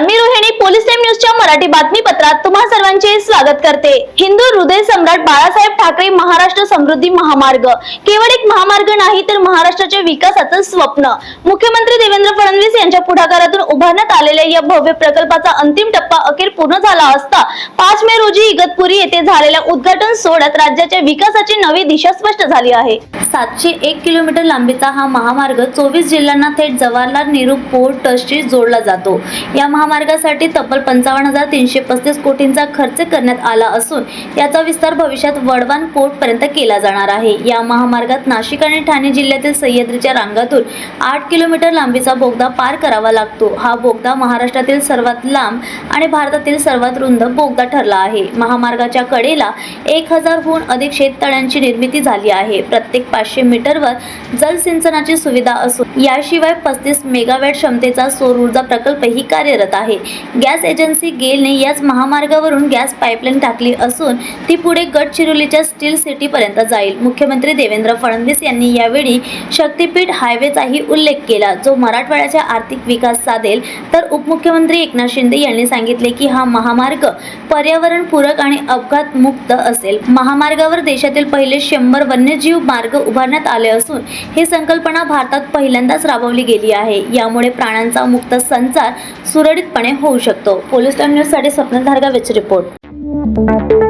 न्यूजच्या मराठी बातमीपत्रात तुम्हा सर्वांचे स्वागत करते. हिंदू हृदय सम्राट बाळासाहेब ठाकरे महाराष्ट्र समृद्धी महामार्ग. केवळ एक महामार्ग नाही तर महाराष्ट्राच्या विकासाचं स्वप्न. मुख्यमंत्री देवेंद्र फडणवीस यांच्या पुढाकारातून उभारण्यात आलेल्या या भव्य प्रकल्पाचा अंतिम टप्पा अखेर पूर्ण झाला असता पाच मे रोजी इगतपुरी येथे झालेल्या उद्घाटन सोहळ्यात राज्याच्या विकासाची नवी दिशा स्पष्ट झाली आहे. सातशे एक किलोमीटर लांबीचा हा महामार्ग चोवीस जिल्ह्यांना थेट जवाहरलाल नेहरू पोर्ट ट्रस्टशी जोडला जातो. या महामार्गासाठी तब्बल पंचावन्न हजार तीनशे पस्तीस कोटींचा खर्च करण्यात आला असून याचा विस्तार भविष्यात वडवान पोर्टपर्यंत केला जाणार आहे. या महामार्गात नाशिक आणि ठाणे जिल्ह्यातील सह्याद्रीच्या रांगातून आठ किलोमीटर लांबीचा बोगदा पार करावा लागतो. हा बोगदा महाराष्ट्रातील सर्वात लांब आणि भारतातील सर्वात रुंद बोगदा ठरला आहे. महामार्गाच्या कडेला एक हजारहून अधिक शेततळ्यांची निर्मिती झाली आहे. प्रत्येक पाचशे मीटरवर जलसिंचनाची सुविधा असून याशिवाय पस्तीस मेगावॅट क्षमतेचा सौर ऊर्जा प्रकल्पही कार्यरत आहे. गॅस एजन्सी गेलने याच महामार्गावरून गॅस पाईपलाईन टाकली असून ती पुढे गडचिरोलीच्या स्टील सिटीपर्यंत जाईल. मुख्यमंत्री देवेंद्र फडणवीस यांनी यावेळी शक्तीपीठ हायवेचाही उल्लेख केला. जो मराठवाड्याचा आर्थिक विकास साधेल तर उपमुख्यमंत्री एकनाथ शिंदे यांनी सांगितले की हा महामार्ग पर्यावरणपूरक आणि अपघात मुक्त असेल. महामार्गावर देशातील पहिले शंभर वन्यजीव मार्ग उभारण्यात आले असून ही संकल्पना भारतात पहिल्यांदाच राबवली गेली आहे. यामुळे प्राण्यांचा मुक्त संचार सुरळीतपणे होऊ शकतो. पोलीस टाइम न्यूजसाठी स्वप्न धारगा वेच रिपोर्ट.